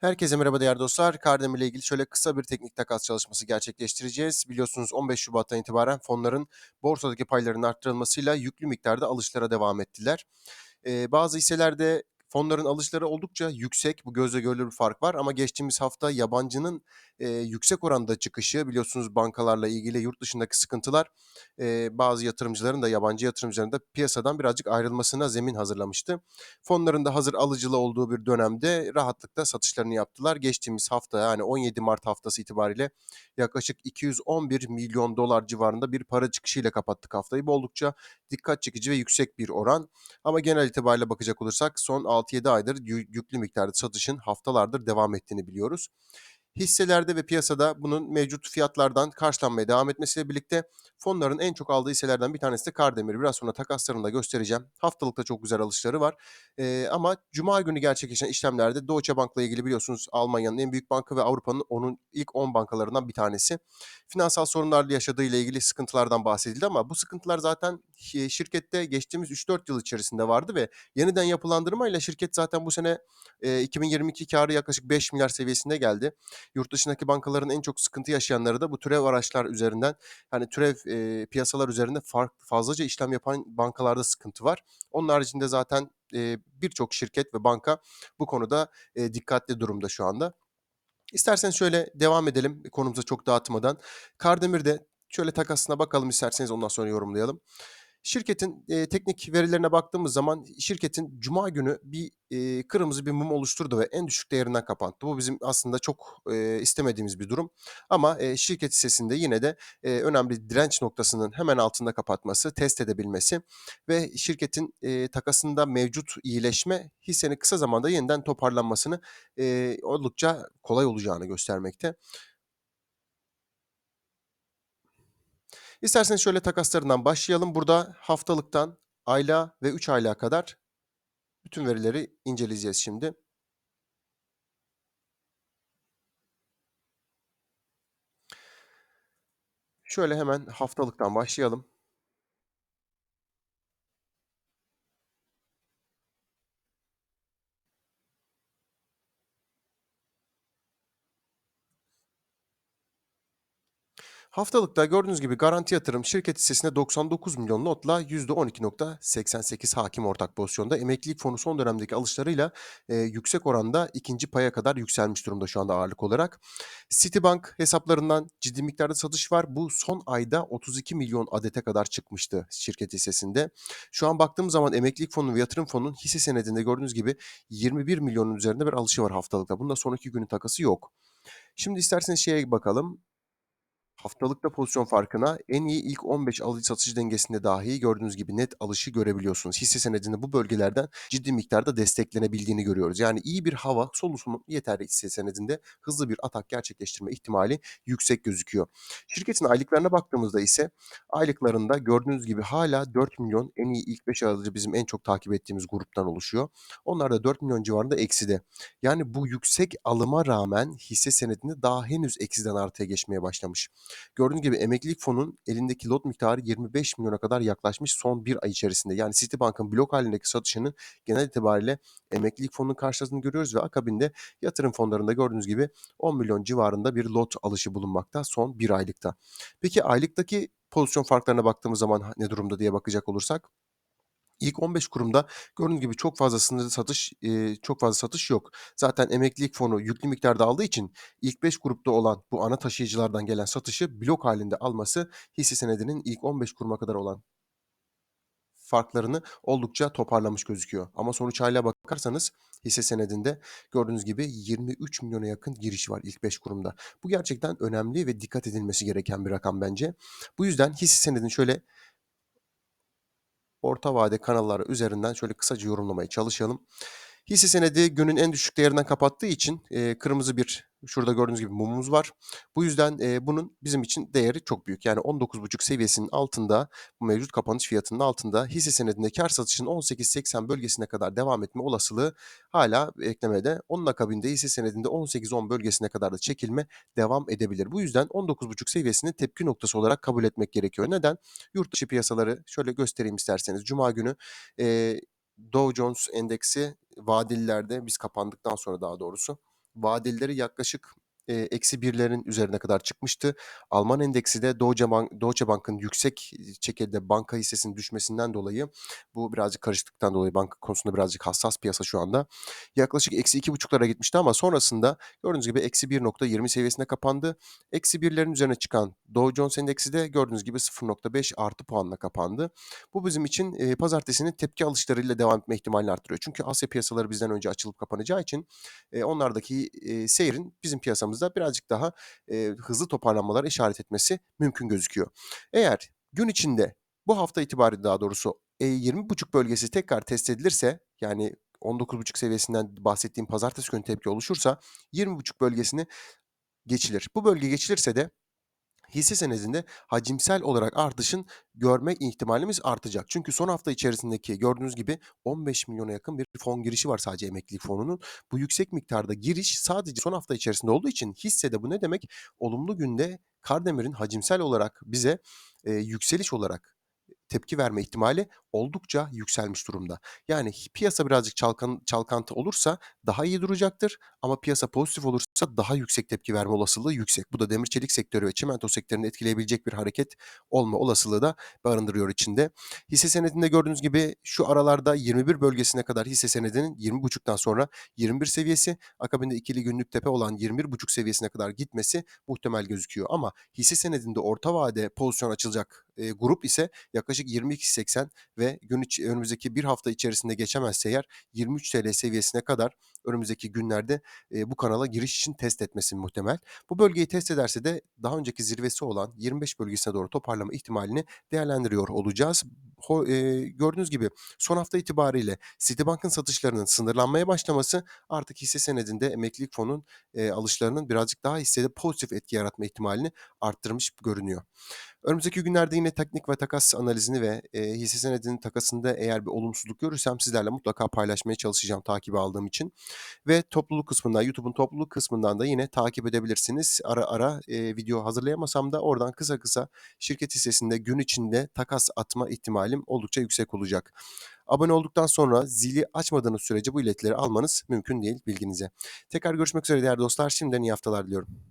Herkese merhaba değerli dostlar. Kardemir ile ilgili şöyle kısa bir teknik takas çalışması gerçekleştireceğiz. Biliyorsunuz 15 Şubat'tan itibaren fonların borsadaki paylarının arttırılmasıyla yüklü miktarda alışlara devam ettiler. Ee, bazı hisselerde fonların alışları oldukça yüksek. Bu gözle görülür bir fark var ama geçtiğimiz hafta yabancının e, yüksek oranda çıkışı biliyorsunuz bankalarla ilgili yurt dışındaki sıkıntılar e, bazı yatırımcıların da yabancı yatırımcıların da piyasadan birazcık ayrılmasına zemin hazırlamıştı. Fonların da hazır alıcılı olduğu bir dönemde rahatlıkla satışlarını yaptılar. Geçtiğimiz hafta yani 17 Mart haftası itibariyle yaklaşık 211 milyon dolar civarında bir para çıkışıyla kapattık haftayı. Bu oldukça dikkat çekici ve yüksek bir oran. Ama genel itibariyle bakacak olursak son 6-7 aydır yüklü miktarda satışın haftalardır devam ettiğini biliyoruz. Hisselerde ve piyasada bunun mevcut fiyatlardan karşılanmaya devam etmesiyle birlikte fonların en çok aldığı hisselerden bir tanesi de Kardemir. Biraz sonra takaslarını da göstereceğim. Haftalıkta çok güzel alışları var. Ee, ama Cuma günü gerçekleşen işlemlerde Deutsche Bank'la ilgili biliyorsunuz Almanya'nın en büyük bankı ve Avrupa'nın onun ilk 10 bankalarından bir tanesi. Finansal sorunlarla yaşadığı ile ilgili sıkıntılardan bahsedildi ama bu sıkıntılar zaten şirkette geçtiğimiz 3-4 yıl içerisinde vardı ve yeniden yapılandırmayla şirket zaten bu sene e, 2022 karı yaklaşık 5 milyar seviyesinde geldi. Yurt dışındaki bankaların en çok sıkıntı yaşayanları da bu türev araçlar üzerinden hani türev e, piyasalar üzerinde fark, fazlaca işlem yapan bankalarda sıkıntı var. Onun haricinde zaten e, birçok şirket ve banka bu konuda e, dikkatli durumda şu anda. İsterseniz şöyle devam edelim konumuza çok dağıtmadan. Kardemir'de şöyle takasına bakalım isterseniz ondan sonra yorumlayalım. Şirketin e, teknik verilerine baktığımız zaman şirketin cuma günü bir e, kırmızı bir mum oluşturdu ve en düşük değerinden kapattı. Bu bizim aslında çok e, istemediğimiz bir durum. Ama e, şirket hissesinde yine de e, önemli direnç noktasının hemen altında kapatması, test edebilmesi ve şirketin e, takasında mevcut iyileşme hissenin kısa zamanda yeniden toparlanmasını e, oldukça kolay olacağını göstermekte. İsterseniz şöyle takaslarından başlayalım. Burada haftalıktan aylığa ve 3 aylığa kadar bütün verileri inceleyeceğiz şimdi. Şöyle hemen haftalıktan başlayalım. Haftalıkta gördüğünüz gibi Garanti Yatırım şirket hissesine 99 milyon notla %12.88 hakim ortak pozisyonda. Emeklilik fonu son dönemdeki alışlarıyla e, yüksek oranda ikinci paya kadar yükselmiş durumda şu anda ağırlık olarak. Citibank hesaplarından ciddi miktarda satış var. Bu son ayda 32 milyon adete kadar çıkmıştı şirket hissesinde. Şu an baktığım zaman emeklilik fonu ve yatırım fonunun hisse senedinde gördüğünüz gibi 21 milyonun üzerinde bir alışı var haftalıkta. Bunda son iki günün takası yok. Şimdi isterseniz şeye bakalım. Haftalıkta pozisyon farkına en iyi ilk 15 alıcı satıcı dengesinde dahi gördüğünüz gibi net alışı görebiliyorsunuz. Hisse senedinde bu bölgelerden ciddi miktarda desteklenebildiğini görüyoruz. Yani iyi bir hava solusumu yeterli hisse senedinde hızlı bir atak gerçekleştirme ihtimali yüksek gözüküyor. Şirketin aylıklarına baktığımızda ise aylıklarında gördüğünüz gibi hala 4 milyon en iyi ilk 5 alıcı bizim en çok takip ettiğimiz gruptan oluşuyor. Onlar da 4 milyon civarında ekside. Yani bu yüksek alıma rağmen hisse senedinde daha henüz eksiden artıya geçmeye başlamış. Gördüğünüz gibi emeklilik fonun elindeki lot miktarı 25 milyona kadar yaklaşmış son bir ay içerisinde. Yani Citibank'ın blok halindeki satışının genel itibariyle emeklilik fonunun karşıladığını görüyoruz ve akabinde yatırım fonlarında gördüğünüz gibi 10 milyon civarında bir lot alışı bulunmakta son bir aylıkta. Peki aylıktaki pozisyon farklarına baktığımız zaman ne durumda diye bakacak olursak İlk 15 kurumda gördüğünüz gibi çok fazla sınırlı satış, çok fazla satış yok. Zaten emeklilik fonu yüklü miktarda aldığı için ilk 5 grupta olan bu ana taşıyıcılardan gelen satışı blok halinde alması hisse senedinin ilk 15 kuruma kadar olan farklarını oldukça toparlamış gözüküyor. Ama sonuç aylığa bakarsanız hisse senedinde gördüğünüz gibi 23 milyona yakın giriş var ilk 5 kurumda. Bu gerçekten önemli ve dikkat edilmesi gereken bir rakam bence. Bu yüzden hisse senedini şöyle orta vade kanalları üzerinden şöyle kısaca yorumlamaya çalışalım. Hisse senedi günün en düşük değerinden kapattığı için e, kırmızı bir Şurada gördüğünüz gibi mumumuz var. Bu yüzden e, bunun bizim için değeri çok büyük. Yani 19,5 seviyesinin altında, bu mevcut kapanış fiyatının altında hisse senedinde kar satışının 18.80 bölgesine kadar devam etme olasılığı hala eklemede. Onun akabinde hisse senedinde 18.10 bölgesine kadar da çekilme devam edebilir. Bu yüzden 19,5 seviyesini tepki noktası olarak kabul etmek gerekiyor. Neden? Yurt dışı piyasaları şöyle göstereyim isterseniz. Cuma günü e, Dow Jones endeksi vadililerde biz kapandıktan sonra daha doğrusu Vadelileri yaklaşık, eee, -1'lerin üzerine kadar çıkmıştı. Alman endeksi de Deutsche Deutsche Bank'ın yüksek, şekilde banka hissesinin düşmesinden dolayı, bu birazcık karışıklıktan dolayı banka konusunda birazcık hassas piyasa şu anda. Yaklaşık -2,5'lara gitmişti ama sonrasında gördüğünüz gibi -1.20 seviyesinde kapandı. -1'lerin üzerine çıkan Dow Jones Endeksi de gördüğünüz gibi 0.5 artı puanla kapandı. Bu bizim için, eee, pazartesinin tepki alışlarıyla devam etme ihtimalini arttırıyor. Çünkü Asya piyasaları bizden önce açılıp kapanacağı için, eee, onlardaki, eee, seyrin bizim piyasamızda birazcık daha, eee, hızlı toparlanmalara işaret etmesi mümkün gözüküyor. Eğer gün içinde bu hafta itibariyle daha doğrusu, eee, 20.5 bölgesi tekrar test edilirse, yani 19.5 seviyesinden bahsettiğim pazartesi günü tepki oluşursa 20.5 bölgesini geçilir. Bu bölge geçilirse de hisse senedinde hacimsel olarak artışın görme ihtimalimiz artacak. Çünkü son hafta içerisindeki gördüğünüz gibi 15.000.000'a yakın bir fon girişi var sadece emeklilik fonunun. Bu yüksek miktarda giriş sadece son hafta içerisinde olduğu için hissede bu ne demek? Olumlu günde Kardemir'in hacimsel olarak bize, eee, yükseliş olarak tepki verme ihtimali oldukça yükselmiş durumda. Yani piyasa birazcık çalkan çalkantı olursa daha iyi duracaktır ama piyasa pozitif olursa daha yüksek tepki verme olasılığı yüksek. Bu da demir çelik sektörü ve çimento sektörünü etkileyebilecek bir hareket olma olasılığı da barındırıyor içinde. Hisse senedinde gördüğünüz gibi şu aralarda 21 bölgesine kadar hisse senedinin 20.5'tan sonra 21 seviyesi, akabinde ikili günlük tepe olan 21.5 seviyesine kadar gitmesi muhtemel gözüküyor. Ama hisse senedinde orta vade pozisyon açılacak, eee, grup ise yaklaşık 22.80 ve gün içi önümüzdeki 1 hafta içerisinde geçemezse eğer TL 23 seviyesine kadar önümüzdeki günlerde, eee, bu kanala giriş için test etmesi muhtemel. Bu bölgeyi test ederse de daha önceki zirvesi olan 25 bölgesine doğru toparlama ihtimalini değerlendiriyor olacağız. Ho eee, gördüğünüz gibi son hafta itibariyle Citibank'ın satışlarının sınırlanmaya başlaması artık hisse senedinde emeklilik fonun, eee, alışlarının birazcık daha hissede pozitif etki yaratma ihtimalini arttırmış görünüyor. Önümüzdeki günlerde yine teknik ve takas analizini ve, eee, hisse senedinin takasında eğer bir olumsuzluk görürsem sizlerle mutlaka paylaşmaya çalışacağım takibe aldığım için. Ve topluluk kısmından, YouTube'un topluluk kısmından da yine takip edebilirsiniz. Ara ara, eee, video hazırlayamasam da oradan kısa kısa şirket hissesinde gün içinde takas atma ihtimalim oldukça yüksek olacak. Abone olduktan sonra zili açmadığınız sürece bu iletileri almanız mümkün değil, bilginize. Tekrar görüşmek üzere değerli dostlar. Şimdiden iyi haftalar diliyorum.